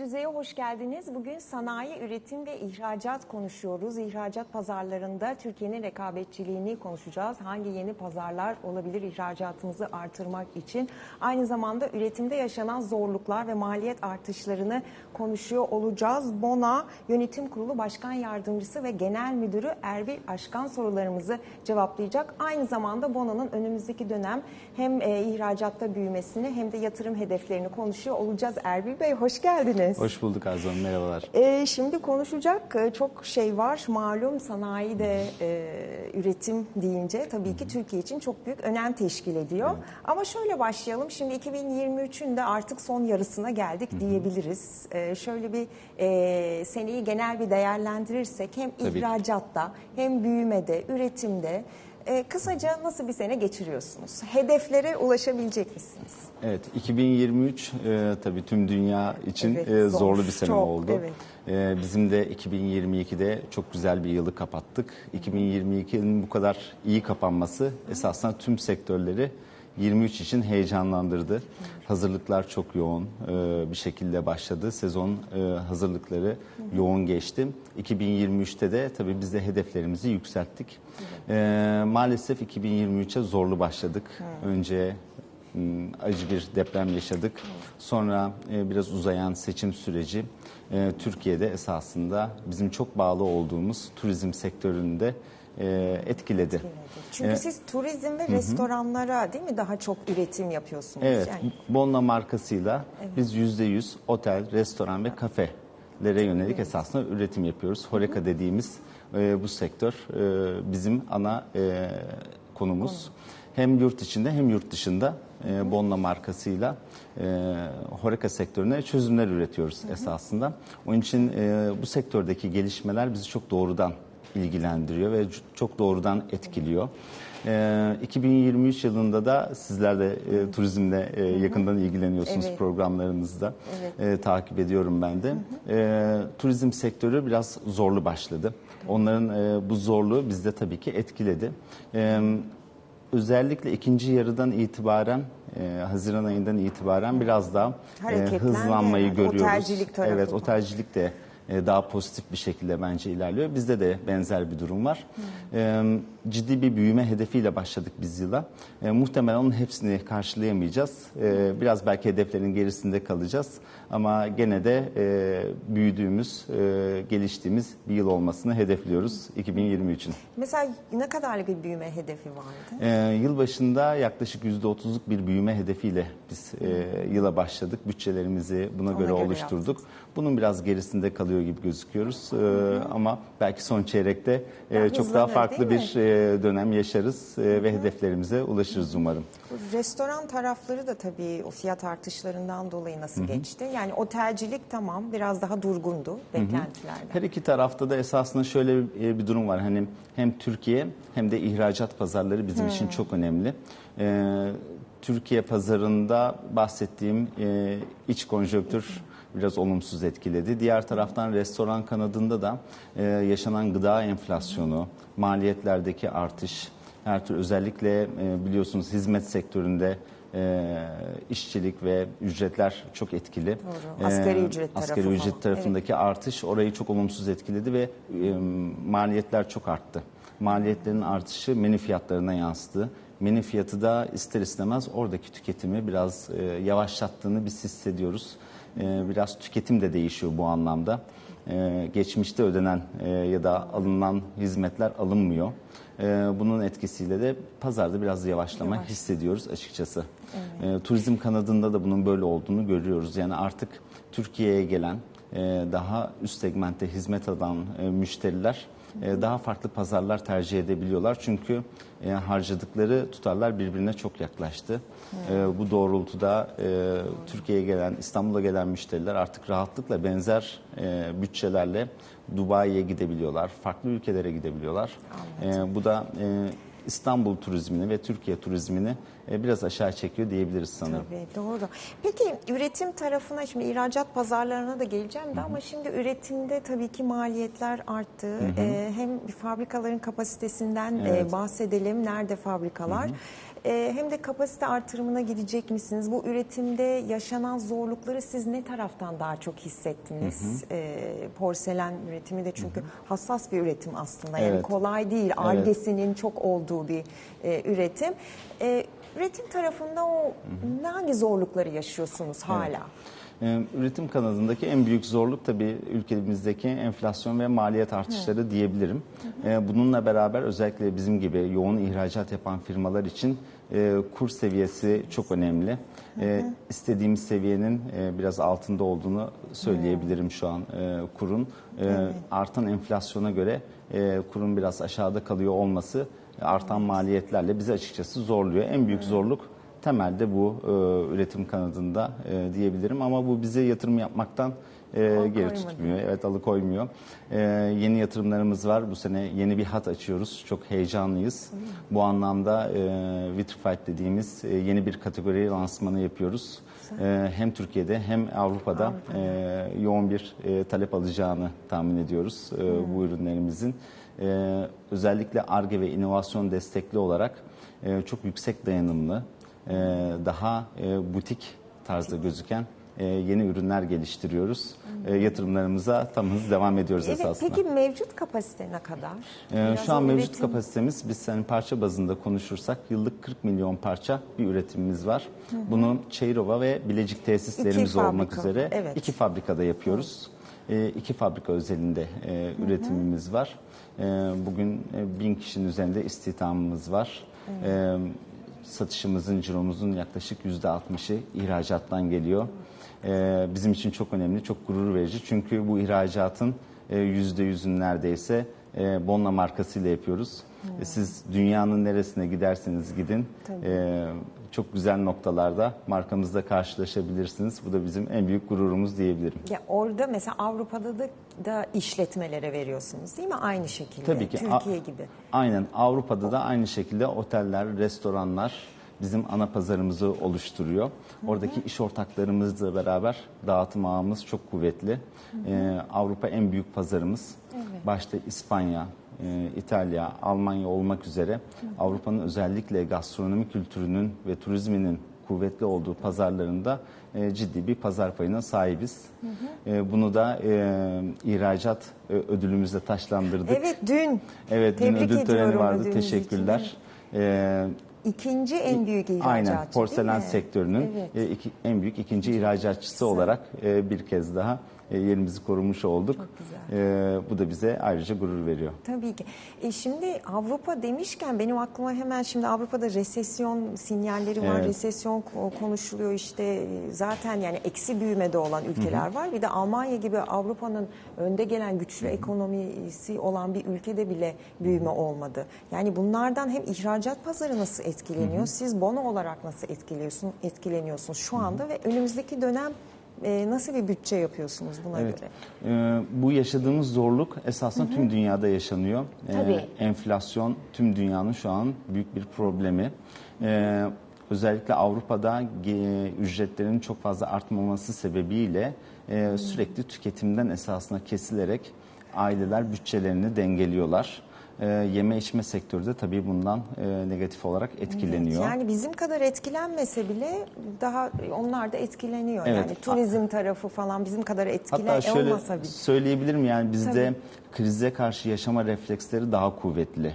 Düzey'e hoş geldiniz. Bugün sanayi, üretim ve ihracat konuşuyoruz. İhracat pazarlarında Türkiye'nin rekabetçiliğini konuşacağız. Hangi yeni pazarlar olabilir ihracatımızı artırmak için? Aynı zamanda üretimde yaşanan zorluklar ve maliyet artışlarını konuşuyor olacağız. Bona Yönetim Kurulu Başkan Yardımcısı ve Genel Müdürü Erbil Aşkan sorularımızı cevaplayacak. Aynı zamanda Bona'nın önümüzdeki dönem hem e, ihracatta büyümesini hem de yatırım hedeflerini konuşuyor olacağız. Erbil Bey hoş geldiniz. Hoş bulduk Arzu Hanım, merhabalar. Ee, şimdi konuşacak e, çok şey var. Malum sanayi de e, üretim deyince tabii ki Türkiye için çok büyük önem teşkil ediyor. Ama şöyle başlayalım. Şimdi 2023'ün de artık son yarısına geldik diyebiliriz. E, şöyle bir e, seneyi genel bir değerlendirirsek hem Tabii ihracatta hem büyümede, üretimde e, kısaca nasıl bir sene geçiriyorsunuz? Hedeflere ulaşabilecek misiniz? Evet, 2023 e, tabii tüm dünya için Evet, e, zor, zorlu bir sene çok, oldu. evet. E, bizim de 2022'de çok güzel bir yılı kapattık. 2022'nin bu kadar iyi kapanması esasında tüm sektörleri 23 için heyecanlandırdı. Hazırlıklar çok yoğun e, bir şekilde başladı. Sezon e, hazırlıkları yoğun geçti. 2023'te de tabii biz de hedeflerimizi yükselttik. E, maalesef 2023'e zorlu başladık. Önce acı bir deprem yaşadık. Sonra biraz uzayan seçim süreci Türkiye'de esasında bizim çok bağlı olduğumuz turizm sektöründe e, etkiledi. Çünkü siz turizm ve restoranlara değil mi daha çok üretim yapıyorsunuz? Evet, Yani Bonna markasıyla biz %100 otel, restoran ve kafelere yönelik esasında üretim yapıyoruz. Horeca dediğimiz e, bu sektör e, bizim ana e, konumuz. Hem yurt içinde hem yurt dışında e, Bonna markasıyla e, Horeca sektörüne çözümler üretiyoruz esasında. Onun için e, bu sektördeki gelişmeler bizi çok doğrudan ilgilendiriyor ve çok doğrudan etkiliyor. Ee, 2023 yılında da sizler de e, turizmle e, yakından ilgileniyorsunuz Evet. programlarınızda. E, takip ediyorum ben de. E, turizm sektörü biraz zorlu başladı. Onların e, bu zorluğu bizde tabii ki etkiledi. E, özellikle ikinci yarıdan itibaren, e, Haziran ayından itibaren biraz daha e, hızlanmayı görüyoruz. Otelcilik tarafı Evet, otelcilik de daha pozitif bir şekilde bence ilerliyor. Bizde de benzer bir durum var. E, Ciddi bir büyüme hedefiyle başladık biz yıla. E, Muhtemelen onun hepsini karşılayamayacağız. E, Biraz belki hedeflerin gerisinde kalacağız. Ama gene de e, büyüdüğümüz, e, geliştiğimiz bir yıl olmasını hedefliyoruz 2023'ün. mesela ne kadarlık bir büyüme hedefi vardı? Ee, yıl başında yaklaşık %30'luk bir büyüme hedefiyle biz e, yıla başladık. Bütçelerimizi buna göre, göre oluşturduk. Bunun biraz gerisinde kalıyor gibi gözüküyoruz. Ee, ama belki son çeyrekte e, çok daha farklı bir e, dönem yaşarız e, ve hedeflerimize ulaşırız umarım. Restoran tarafları da tabii o fiyat artışlarından dolayı nasıl geçti? Yani otelcilik tamam biraz daha durgundu beklentilerden. Her iki tarafta da esasında şöyle bir, e, bir durum var. Hani hem Türkiye hem de ihracat pazarları bizim için çok önemli. Ee, Türkiye pazarında bahsettiğim e, iç konjonktür biraz olumsuz etkiledi. Diğer taraftan restoran kanadında da e, yaşanan gıda enflasyonu, maliyetlerdeki artış, her tür özellikle e, biliyorsunuz hizmet sektöründe e, işçilik ve ücretler çok etkili. Doğru. Asgari ücret tarafı asgari ücret falan. tarafındaki artış orayı çok olumsuz etkiledi ve e, maliyetler çok arttı. Maliyetlerin artışı menü fiyatlarına yansıdı. Menü fiyatı da ister istemez oradaki tüketimi biraz e, yavaşlattığını biz hissediyoruz. E, biraz tüketim de değişiyor bu anlamda. E, geçmişte ödenen e, ya da alınan hizmetler alınmıyor. E, bunun etkisiyle de pazarda biraz yavaşlama Yavaş. hissediyoruz açıkçası. E, turizm kanadında da bunun böyle olduğunu görüyoruz. Yani artık Türkiye'ye gelen e, daha üst segmentte hizmet alan e, müşteriler e, daha farklı pazarlar tercih edebiliyorlar. Çünkü e, harcadıkları tutarlar birbirine çok yaklaştı. E, bu doğrultuda e, Türkiye'ye gelen, İstanbul'a gelen müşteriler artık rahatlıkla benzer bütçelerle Dubai'ye gidebiliyorlar, farklı ülkelere gidebiliyorlar. E, bu da İstanbul turizmini ve Türkiye turizmini e, biraz aşağı çekiyor diyebiliriz sanırım. Tabii doğru. Peki üretim tarafına şimdi ihracat pazarlarına da geleceğim de ama şimdi üretimde tabii ki maliyetler arttı. Ee, hem fabrikaların kapasitesinden e, Evet. bahsedelim. Nerede fabrikalar? E, hem de kapasite artırımına gidecek misiniz? Bu üretimde yaşanan zorlukları siz ne taraftan daha çok hissettiniz? E, porselen üretimi de çünkü hassas bir üretim aslında. Yani Evet. kolay değil. Argesinin çok olduğu bir e, üretim. E, üretim tarafında o hangi zorlukları yaşıyorsunuz hala? Ee, Üretim kanadındaki en büyük zorluk tabii ülkemizdeki enflasyon ve maliyet artışları diyebilirim. Ee, Bununla beraber özellikle bizim gibi yoğun ihracat yapan firmalar için e, kur seviyesi çok önemli. Ee, İstediğimiz seviyenin e, biraz altında olduğunu söyleyebilirim şu an e, kurun. Ee, Artan enflasyona göre kurun biraz aşağıda kalıyor olması artan maliyetlerle bizi açıkçası zorluyor. En büyük zorluk temelde bu e, üretim kanadında e, diyebilirim ama bu bizi yatırım yapmaktan e, geri tutmuyor. Evet alıkoymuyor. E, yeni yatırımlarımız var. Bu sene yeni bir hat açıyoruz. Çok heyecanlıyız. Bu anlamda e, Vitrified dediğimiz e, yeni bir kategori lansmanı yapıyoruz. E, hem Türkiye'de hem Avrupa'da e, yoğun bir e, talep alacağını tahmin ediyoruz e, bu ürünlerimizin. E, özellikle ARGE ve inovasyon destekli olarak e, çok yüksek dayanımlı, e, daha e, butik tarzda gözüken e, yeni ürünler geliştiriyoruz. E, yatırımlarımıza tam hız devam ediyoruz Evet, esasında. peki mevcut kapasite ne kadar? Biraz şu an mevcut üretim- kapasitemiz biz hani parça bazında konuşursak yıllık 40 milyon parça bir üretimimiz var. Bunu Çayırova ve Bilecik tesislerimiz İki olmak fabrika, üzere evet. iki fabrikada yapıyoruz. Ee, iki fabrika özelinde e, üretimimiz var. Ee, bugün e, bin kişinin üzerinde istihdamımız var. Ee, satışımızın, ciromuzun yaklaşık %60'ı ihracattan geliyor. Ee, bizim için çok önemli, çok gurur verici. Çünkü bu ihracatın e, %100'ün neredeyse e, Bonna markasıyla yapıyoruz. E, Siz dünyanın neresine giderseniz gidin e, çok güzel noktalarda markamızla karşılaşabilirsiniz. Bu da bizim en büyük gururumuz diyebilirim. Ya orada mesela Avrupa'da da, da işletmelere veriyorsunuz değil mi? Aynı şekilde. Tabii ki. Türkiye gibi. Aynen. Avrupa'da da aynı şekilde oteller, restoranlar bizim ana pazarımızı oluşturuyor. Oradaki iş ortaklarımızla beraber dağıtım ağımız çok kuvvetli. Ee, Avrupa en büyük pazarımız. Başta İspanya, e, İtalya, Almanya olmak üzere Avrupa'nın özellikle gastronomi kültürünün ve turizminin kuvvetli olduğu pazarlarında e, ciddi bir pazar payına sahibiz. E, bunu da e, ihracat e, ödülümüzle taşlandırdık. Evet dün. Evet, dün Tebrik ödül töreni ediyorum vardı. ödülünüz için. Teşekkürler. Ee, İkinci en büyük ihracatçı aynen porselen sektörünün Evet. e, iki- en büyük ikinci ihracatçısı olarak e, bir kez daha yerimizi korumuş olduk. Çok güzel. E, bu da bize ayrıca gurur veriyor. Tabii ki. E şimdi Avrupa demişken benim aklıma hemen şimdi Avrupa'da resesyon sinyalleri var. Evet. Resesyon ko- konuşuluyor işte E, zaten yani eksi büyümede olan ülkeler var. Bir de Almanya gibi Avrupa'nın önde gelen güçlü ekonomisi olan bir ülkede bile büyüme olmadı. Yani bunlardan hem ihracat pazarı nasıl etkileniyor? Siz bono olarak nasıl etkiliyorsun, etkileniyorsunuz şu anda ve önümüzdeki dönem e, nasıl bir bütçe yapıyorsunuz buna Evet. göre? Ee, bu yaşadığımız zorluk esasında tüm dünyada yaşanıyor. Ee, Tabii. enflasyon tüm dünyanın şu an büyük bir problemi. Ee, özellikle Avrupa'da ge- ücretlerin çok fazla artmaması sebebiyle e, sürekli tüketimden esasına kesilerek aileler bütçelerini dengeliyorlar. Ee, yeme içme sektörü de tabii bundan e, negatif olarak etkileniyor. Yani bizim kadar etkilenmese bile daha onlar da etkileniyor. Evet. Yani turizm tarafı falan bizim kadar etkilen Hatta şöyle olmasa bile. söyleyebilirim yani bizde krize karşı yaşama refleksleri daha kuvvetli.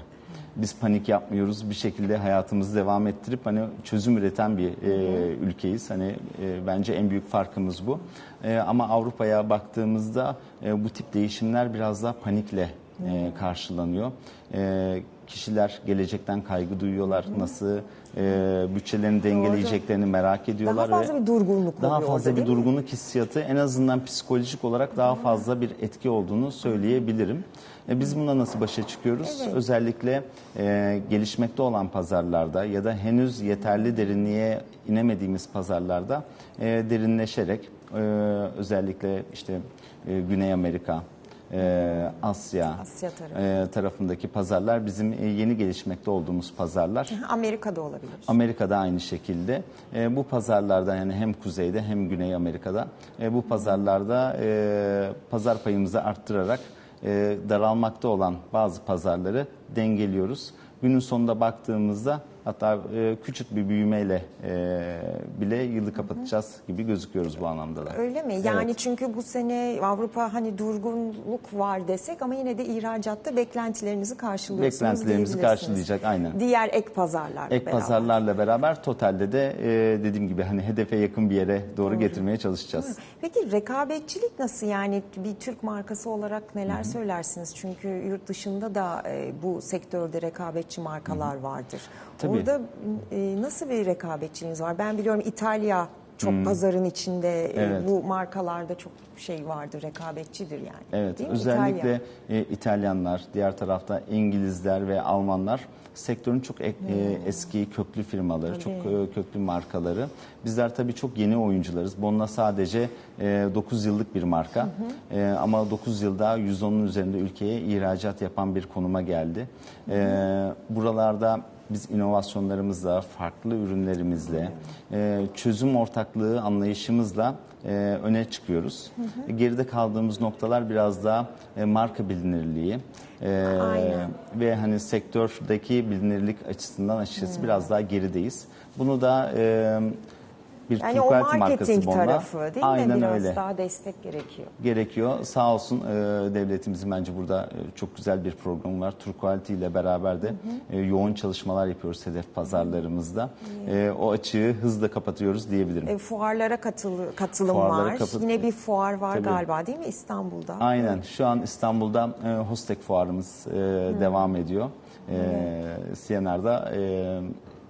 Biz panik yapmıyoruz. Bir şekilde hayatımızı devam ettirip hani çözüm üreten bir e, ülkeyiz. Hani e, bence en büyük farkımız bu. E, ama Avrupa'ya baktığımızda e, bu tip değişimler biraz daha panikle e, karşılanıyor. E, kişiler gelecekten kaygı duyuyorlar. Nasıl e, bütçelerini dengeleyeceklerini merak ediyorlar. Daha ve- fazla bir durgunluk daha oluyor fazla orada, bir değil mi? durgunluk hissiyatı en azından psikolojik olarak daha fazla bir etki olduğunu söyleyebilirim. E, biz buna nasıl başa çıkıyoruz? Evet. Özellikle e, gelişmekte olan pazarlarda ya da henüz yeterli derinliğe inemediğimiz pazarlarda e, derinleşerek e, özellikle işte e, Güney Amerika, e, Asya, Asya tarafı. e, tarafındaki pazarlar bizim e, yeni gelişmekte olduğumuz pazarlar. Amerika'da olabilir. Amerika'da aynı şekilde. E, bu pazarlarda yani hem kuzeyde hem Güney Amerika'da e, bu pazarlarda e, pazar payımızı arttırarak e, daralmakta olan bazı pazarları dengeliyoruz. Günün sonunda baktığımızda Hatta e, küçük bir büyümeyle e, bile yılı kapatacağız gibi gözüküyoruz bu anlamda da. Öyle mi? Yani Evet. çünkü bu sene Avrupa hani durgunluk var desek ama yine de ihracatta beklentilerinizi karşılıyorsunuz Beklentilerimizi diyebilirsiniz. karşılayacak aynen. Diğer ek pazarlarla Ek pazarlarla beraber totalde de e, dediğim gibi hani hedefe yakın bir yere doğru getirmeye çalışacağız. Peki rekabetçilik nasıl yani bir Türk markası olarak neler söylersiniz? Çünkü yurt dışında da e, bu sektörde rekabetçi markalar vardır. Tabii. Orada e, nasıl bir rekabetçiliğiniz var? Ben biliyorum İtalya çok pazarın içinde e, Evet. bu markalarda çok şey vardır, rekabetçidir yani. Evet, Değil mi? özellikle İtalya. e, İtalyanlar, diğer tarafta İngilizler ve Almanlar sektörün çok e, eski köklü firmaları, çok e, köklü markaları. Bizler tabii çok yeni oyuncularız. Bonna sadece e, 9 yıllık bir marka E, ama 9 yılda 110'un üzerinde ülkeye ihracat yapan bir konuma geldi. E, buralarda biz inovasyonlarımızla, farklı ürünlerimizle, e, çözüm ortaklığı anlayışımızla e, öne çıkıyoruz. Geride kaldığımız noktalar biraz daha e, marka bilinirliği. E, Aynen. ve hani sektördeki bilinirlik açısından açıkçası biraz daha gerideyiz. Bunu da e, bir Yani Türk marketing markası Bonna. tarafı değil mi? Aynen Biraz öyle daha destek gerekiyor. gerekiyor. Sağ olsun e, devletimizin bence burada e, çok güzel bir programı var. Tur Quality ile beraber de e, yoğun çalışmalar yapıyoruz hedef pazarlarımızda. E, o açığı hızla kapatıyoruz diyebilirim. E, fuarlara katıl, katılım Fuarlara var. katıl- Yine bir fuar var Tabii. galiba değil mi İstanbul'da? Aynen. Şu an İstanbul'da e, Hostek fuarımız e, devam ediyor. E, CNR'da e,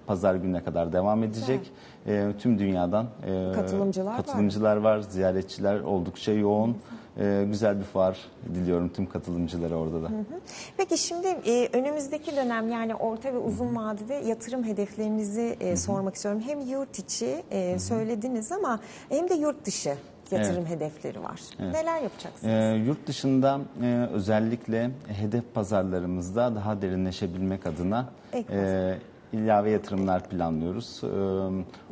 pazar gününe kadar devam edecek. E, tüm dünyadan e, Katılımcılar var. katılımcılar var, ziyaretçiler oldukça yoğun. E, güzel bir fuar diliyorum tüm katılımcılara orada da. Peki şimdi e, önümüzdeki dönem yani orta ve uzun vadede yatırım hedeflerinizi e, sormak istiyorum. Hem yurt içi e, söylediniz ama hem de yurt dışı yatırım hedefleri var. Neler yapacaksınız? Ee, yurt dışında e, özellikle hedef pazarlarımızda daha derinleşebilmek adına Ek e, ilave yatırımlar planlıyoruz. Ee,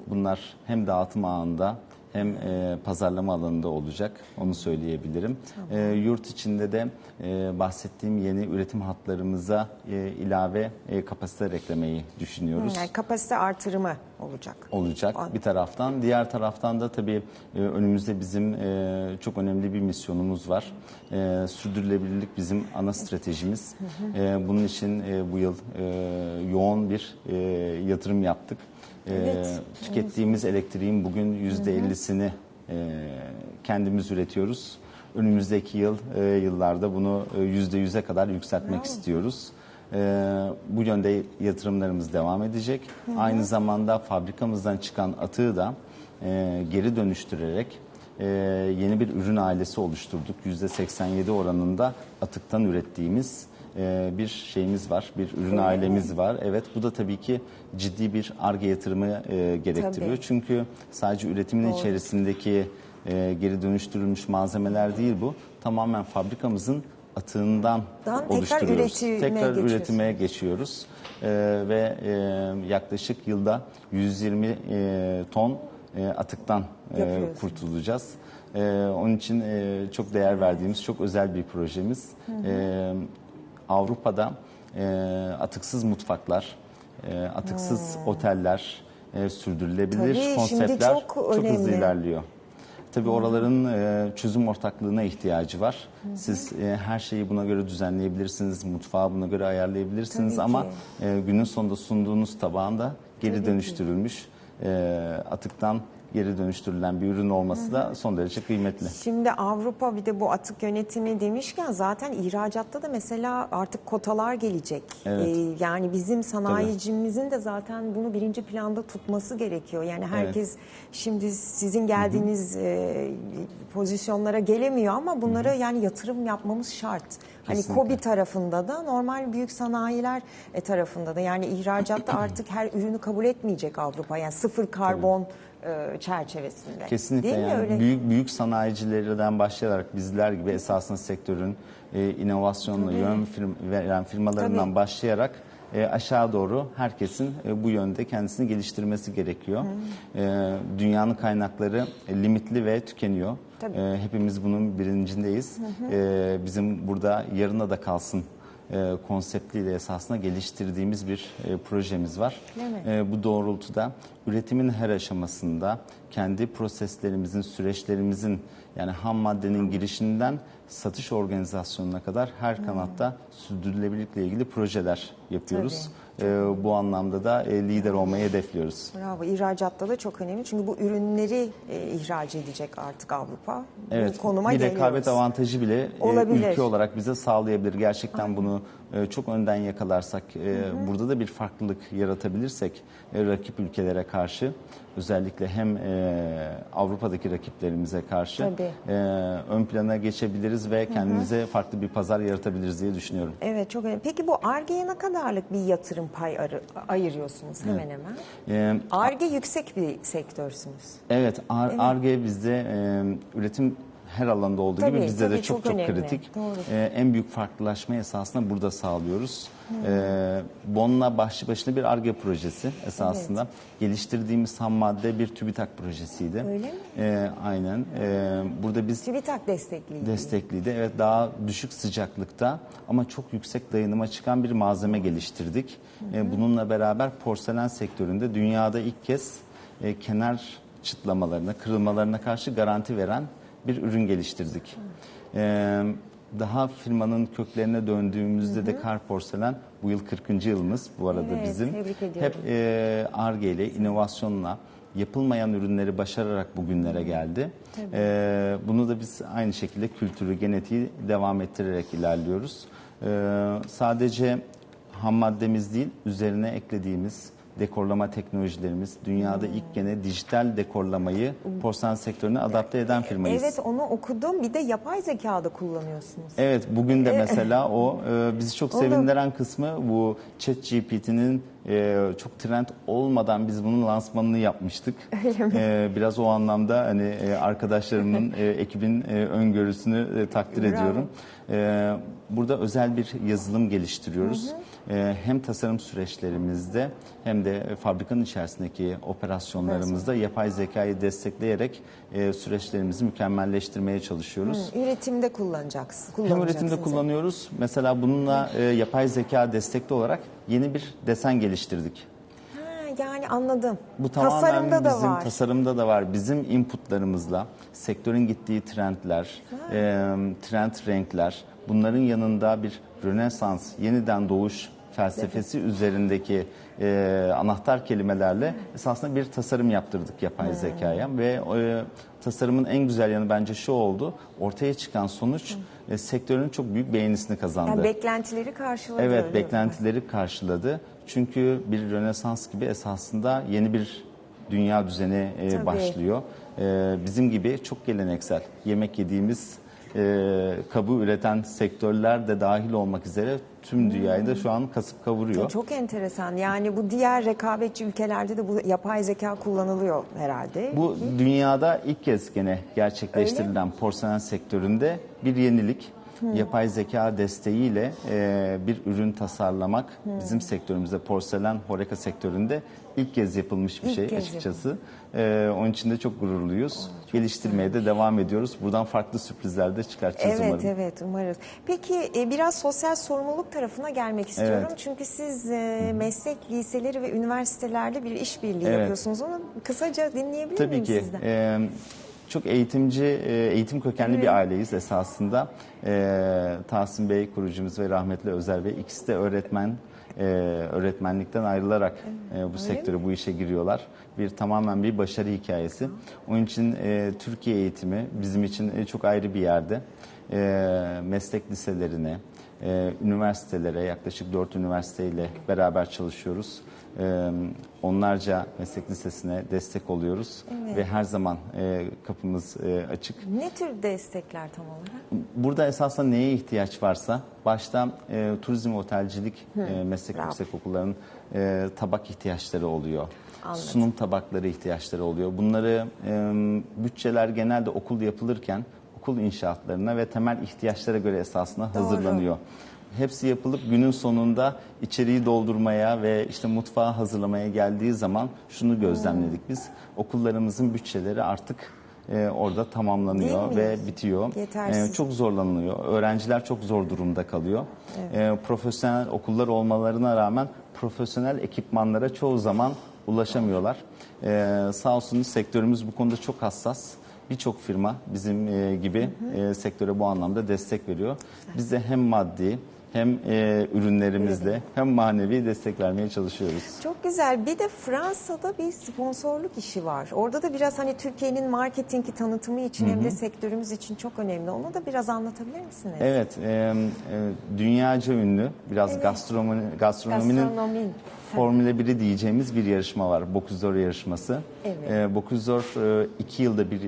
bunlar hem dağıtım ağında hem e, pazarlama alanında olacak onu söyleyebilirim. Ee, yurt içinde de e, bahsettiğim yeni üretim hatlarımıza e, ilave e, kapasite eklemeyi düşünüyoruz Yani kapasite artırımı olacak. olacak bir taraftan. Diğer taraftan da tabii e, önümüzde bizim e, çok önemli bir misyonumuz var. E, sürdürülebilirlik bizim ana stratejimiz. Bunun için bu yıl yoğun bir yatırım yaptık. Evet. Tükettiğimiz elektriğin bugün yüzde ellisini kendimiz üretiyoruz. Önümüzdeki yıl yıllarda bunu yüzde yüze kadar yükseltmek istiyoruz. Ee, bu yönde yatırımlarımız devam edecek. Aynı zamanda fabrikamızdan çıkan atığı da e, geri dönüştürerek e, yeni bir ürün ailesi oluşturduk. %87 oranında atıktan ürettiğimiz e, bir şeyimiz var, bir ürün ailemiz var. Evet, bu da tabii ki ciddi bir arge yatırımı e, gerektiriyor. Tabii. Çünkü sadece üretimin Doğru. içerisindeki e, geri dönüştürülmüş malzemeler değil bu. Tamamen fabrikamızın atığından Dan tekrar oluşturuyoruz. üretime tekrar geçiyorsunuz. üretime geçiyoruz. Ee, ve e, yaklaşık yılda 120 e, ton e, atıktan e, kurtulacağız. E, onun için e, çok değer verdiğimiz çok özel bir projemiz. E, Avrupa'da e, atıksız mutfaklar, e, atıksız oteller, e, sürdürülebilir Tabii, konseptler çok çok, hızlı ilerliyor. Tabii oraların e, çözüm ortaklığına ihtiyacı var. Siz e, her şeyi buna göre düzenleyebilirsiniz, mutfağı buna göre ayarlayabilirsiniz Tabii ama ki. e, günün sonunda sunduğunuz tabağında geri dönüştürülmüş e, atıktan geri dönüştürülen bir ürün olması da son derece kıymetli. Şimdi Avrupa bir de bu atık yönetimi demişken zaten ihracatta da mesela artık kotalar gelecek. Evet. Ee, yani bizim sanayicimizin de zaten bunu birinci planda tutması gerekiyor. Yani herkes şimdi sizin geldiğiniz e, pozisyonlara gelemiyor ama bunlara yani yatırım yapmamız şart. Hani Kesinlikle. KOBİ tarafında da normal büyük sanayiler e, tarafında da yani ihracatta artık her ürünü kabul etmeyecek Avrupa. Yani sıfır karbon e, çerçevesinde. Kesinlikle Değil mi? yani Öyle. büyük büyük sanayicilerden başlayarak bizler gibi esasında sektörün e, inovasyonla yön firm- veren firmalarından Tabii. başlayarak e, aşağı doğru herkesin e, bu yönde kendisini geliştirmesi gerekiyor. E, dünyanın kaynakları e, limitli ve tükeniyor. Tabii. E, hepimiz bunun bilincindeyiz. E, bizim burada yarına da kalsın e, konseptiyle esasında geliştirdiğimiz bir e, projemiz var. E, bu doğrultuda üretimin her aşamasında kendi proseslerimizin, süreçlerimizin yani ham maddenin girişinden satış organizasyonuna kadar her kanatta sürdürülebilirlikle ilgili projeler yapıyoruz. E, bu anlamda da e, lider olmayı hedefliyoruz. Bravo. İhracatta da çok önemli. Çünkü bu ürünleri e, ihraç edecek artık Avrupa. Evet, bu konuma bir geliyoruz. rekabet avantajı bile e, Olabilir. ülke olarak bize sağlayabilir. Gerçekten bunu e, çok önden yakalarsak, e, burada da bir farklılık yaratabilirsek e, rakip ülkelere karşı, özellikle hem e, Avrupa'daki rakiplerimize karşı Tabii. e, ön plana geçebiliriz ve kendimize farklı bir pazar yaratabiliriz diye düşünüyorum. Evet çok önemli. Peki bu Ar-Ge'ye ne kadarlık bir yatırım pay ayırıyorsunuz hemen hemen? E, Ar-Ge yüksek bir sektörsünüz. Evet, Ar- Ar-Ge bizde e, üretim her alanda olduğu Tabii, gibi bizde de çok çok önemli. kritik. Doğru. E, en büyük farklılaşmayı esasında burada sağlıyoruz. E, Bonla başlı başına bir Ar-Ge projesi esasında. Geliştirdiğimiz ham madde bir TÜBİTAK projesiydi. Öyle mi? E, aynen. E, burada biz TÜBİTAK destekliyor. destekliydi. Evet daha düşük sıcaklıkta ama çok yüksek dayanıma çıkan bir malzeme geliştirdik. E, bununla beraber porselen sektöründe dünyada ilk kez e, kenar çıtlamalarına, kırılmalarına karşı garanti veren bir ürün geliştirdik. E, daha firmanın köklerine döndüğümüzde de Kar Porselen bu yıl 40. yılımız bu arada Evet, bizim. Hep e, ARGE ile, inovasyonla yapılmayan ürünleri başararak bugünlere geldi. E, bunu da biz aynı şekilde kültürü, genetiği devam ettirerek ilerliyoruz. E, sadece ham maddemiz değil, üzerine eklediğimiz dekorlama teknolojilerimiz dünyada ilk gene dijital dekorlamayı porselen sektörüne adapte eden firmayız. Evet onu okudum. Bir de yapay zekada kullanıyorsunuz. Evet bugün de mesela o e, bizi çok sevindiren kısmı bu ChatGPT'nin e, çok trend olmadan biz bunun lansmanını yapmıştık. E, biraz o anlamda hani e, arkadaşlarımın, e, ekibin e, öngörüsünü e, takdir Bravo. ediyorum. E, burada özel bir yazılım geliştiriyoruz. E, hem tasarım süreçlerimizde hem de fabrikanın içerisindeki operasyonlarımızda yapay zekayı destekleyerek e, süreçlerimizi mükemmelleştirmeye çalışıyoruz. Üretimde kullanacaksın. Hem üretimde kullanıyoruz. Mesela bununla e, yapay zeka destekli olarak yeni bir desen geliştirdik. Yani anladım. Bu tamamen Tasarımda da bizim var. tasarımda da var. Bizim inputlarımızla sektörün gittiği trendler, e, trend renkler, bunların yanında bir rönesans, yeniden doğuş felsefesi üzerindeki e, anahtar kelimelerle esasında bir tasarım yaptırdık yapay Hmm. zekaya ve e, tasarımın en güzel yanı bence şu oldu. Ortaya çıkan sonuç e, sektörün çok büyük beğenisini kazandı. Yani beklentileri karşıladı. Evet mi? beklentileri karşıladı. Çünkü bir Rönesans gibi esasında yeni bir dünya düzeni e, Tabii. başlıyor. E, bizim gibi çok geleneksel yemek yediğimiz e, kabı üreten sektörler de dahil olmak üzere tüm dünyayı da şu an kasıp kavuruyor. Çok enteresan. Yani bu diğer rekabetçi ülkelerde de bu yapay zeka kullanılıyor herhalde. Bu dünyada ilk kez gene gerçekleştirilen porselen sektöründe bir yenilik. Yapay zeka desteğiyle e, bir ürün tasarlamak bizim sektörümüzde porselen horeka sektöründe ilk kez yapılmış bir İlk şey açıkçası. E, onun için de çok gururluyuz. Geliştirmeye de devam ediyoruz. Buradan farklı sürprizler de çıkartacağız Evet umarım. evet umarız. Peki e, biraz sosyal sorumluluk tarafına gelmek istiyorum. Evet. Çünkü siz e, meslek liseleri ve üniversitelerde bir işbirliği Evet. yapıyorsunuz. Onu kısaca dinleyebilir Tabii miyim ki. sizden? e, çok eğitimci, e, eğitim kökenli bir aileyiz esasında. E, Tahsin Bey kurucumuz ve rahmetli Özer Bey ikisi de öğretmen. e, öğretmenlikten ayrılarak e, bu sektöre, bu işe giriyorlar. Bir tamamen bir başarı hikayesi. Onun için e, Türkiye eğitimi bizim için e, çok ayrı bir yerde. E, meslek liselerine, e, üniversitelere yaklaşık 4 üniversiteyle beraber çalışıyoruz. E, onlarca meslek lisesine destek oluyoruz ve her zaman e, kapımız e, açık. Ne tür destekler tam olarak? Burada esasında neye ihtiyaç varsa başta e, turizm otelcilik e, meslek bravo. yüksek okulların e, tabak ihtiyaçları oluyor. Anladım. Sunum tabakları ihtiyaçları oluyor. Bunları e, bütçeler genelde okul yapılırken okul inşaatlarına ve temel ihtiyaçlara göre esasında hazırlanıyor. Hepsi yapılıp günün sonunda içeriği doldurmaya ve işte mutfağı hazırlamaya geldiği zaman şunu gözlemledik biz. Okullarımızın bütçeleri artık e, orada tamamlanıyor ve bitiyor. Yetersiz. E, çok zorlanılıyor. Öğrenciler çok zor durumda kalıyor. E, profesyonel okullar olmalarına rağmen profesyonel ekipmanlara çoğu zaman ulaşamıyorlar. E, sağ olsun sektörümüz bu konuda çok hassas. Birçok firma bizim e, gibi e, sektöre bu anlamda destek veriyor. Biz de hem maddi hem e, ürünlerimizle hem manevi destek vermeye çalışıyoruz. Çok güzel. Bir de Fransa'da bir sponsorluk işi var. Orada da biraz hani Türkiye'nin marketingi tanıtımı için hem de sektörümüz için çok önemli. Onu da biraz anlatabilir misiniz? Evet, e, e, dünyaca ünlü biraz Evet. gastronomi, gastronominin Gastronomi. Formüle 1'i diyeceğimiz bir yarışma var. Bocuse yarışması. Evet. E, Bocuse e, iki yılda bir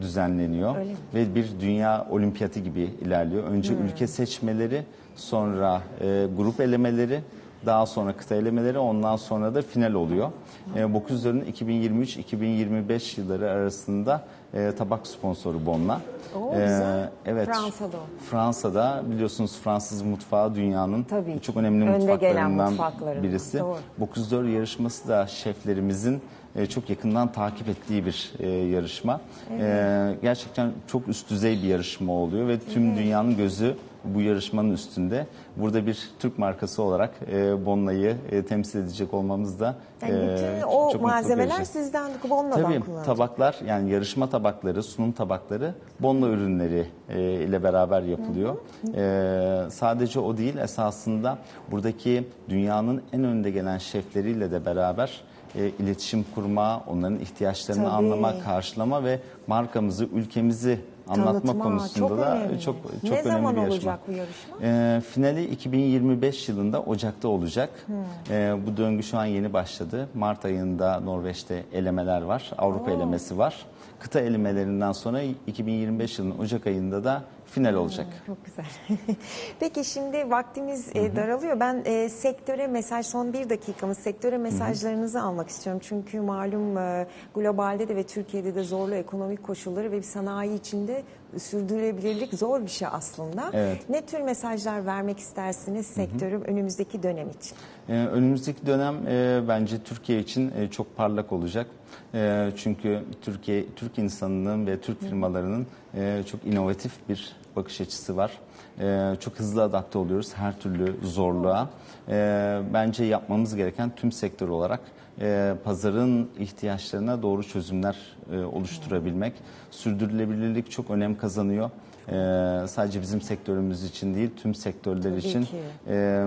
düzenleniyor ve bir dünya olimpiyatı gibi ilerliyor. Önce Hmm. ülke seçmeleri, sonra e, grup elemeleri, daha sonra kıta elemeleri, ondan sonra da final oluyor. E, Bocuse'ların 2023-2025 yılları arasında e, tabak sponsoru Bonna. Oo, güzel. evet. Fransa'da o. Fransa'da biliyorsunuz Fransız mutfağı dünyanın Tabii çok önemli Önde gelen mutfaklarından mutfaklarından, birisi. doğru. Yarışması da şeflerimizin e, çok yakından takip ettiği bir e, yarışma. E, gerçekten çok üst düzey bir yarışma oluyor ve tüm dünyanın gözü bu yarışmanın üstünde. Burada bir Türk markası olarak e, Bonna'yı e, temsil edecek olmamız da Yani e, bütün çok o mutlu malzemeler sizden, Bonna'dan Tabii kullanılacak. tabaklar yani yarışma tabakları, sunum tabakları Bonna ürünleri e, ile beraber yapılıyor. E, sadece o değil esasında buradaki dünyanın en önde gelen şefleriyle de beraber e, iletişim kurma, onların ihtiyaçlarını Tabii. anlama, karşılama ve markamızı, ülkemizi anlatma Tanıtma, konusunda çok da önemli. çok çok Ne önemli zaman bir yarışma. olacak bu yarışma? E, finali 2025 yılında Ocak'ta olacak. Hmm. E, bu döngü şu an yeni başladı. Mart ayında Norveç'te elemeler var. Avrupa elemesi var. Kıta elemelerinden sonra 2025 yılının Ocak ayında da final olacak. Çok güzel. Peki şimdi vaktimiz e, daralıyor. Ben e, sektöre mesaj, son bir dakikamız sektöre mesajlarınızı almak istiyorum. Çünkü malum e, globalde de ve Türkiye'de de zorlu ekonomik koşulları ve bir sanayi içinde sürdürülebilirlik zor bir şey aslında. Evet. Ne tür mesajlar vermek istersiniz sektörün önümüzdeki dönem için? Ee, önümüzdeki dönem e, bence Türkiye için e, çok parlak olacak. E, çünkü Türkiye, Türk insanının ve Türk firmalarının e, çok inovatif bir bakış açısı var. E, çok hızlı adapte oluyoruz her türlü zorluğa. E, bence yapmamız gereken tüm sektör olarak e, pazarın ihtiyaçlarına doğru çözümler e, oluşturabilmek. Sürdürülebilirlik çok önem kazanıyor. E, sadece bizim sektörümüz için değil, tüm sektörler Tabii için. ki. E,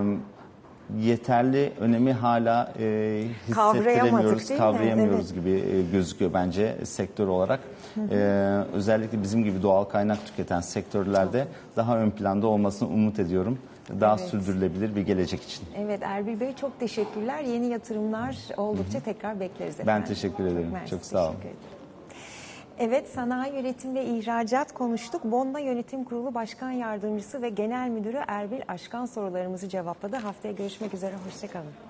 yeterli önemi hala e, hissettiremiyoruz, değil mi? kavrayamıyoruz gibi e, gözüküyor bence sektör olarak. E, özellikle bizim gibi doğal kaynak tüketen sektörlerde daha ön planda olmasını umut ediyorum. Daha Evet. sürdürülebilir bir gelecek için. Evet Erbil Bey çok teşekkürler. Yeni yatırımlar oldukça tekrar bekleriz efendim. Ben teşekkür ederim. mersi, Çok sağ olun. Evet, sanayi üretim ve ihracat konuştuk. Bonna Yönetim Kurulu Başkan Yardımcısı ve Genel Müdürü Erbil Aşkan sorularımızı cevapladı. Haftaya görüşmek üzere, hoşçakalın.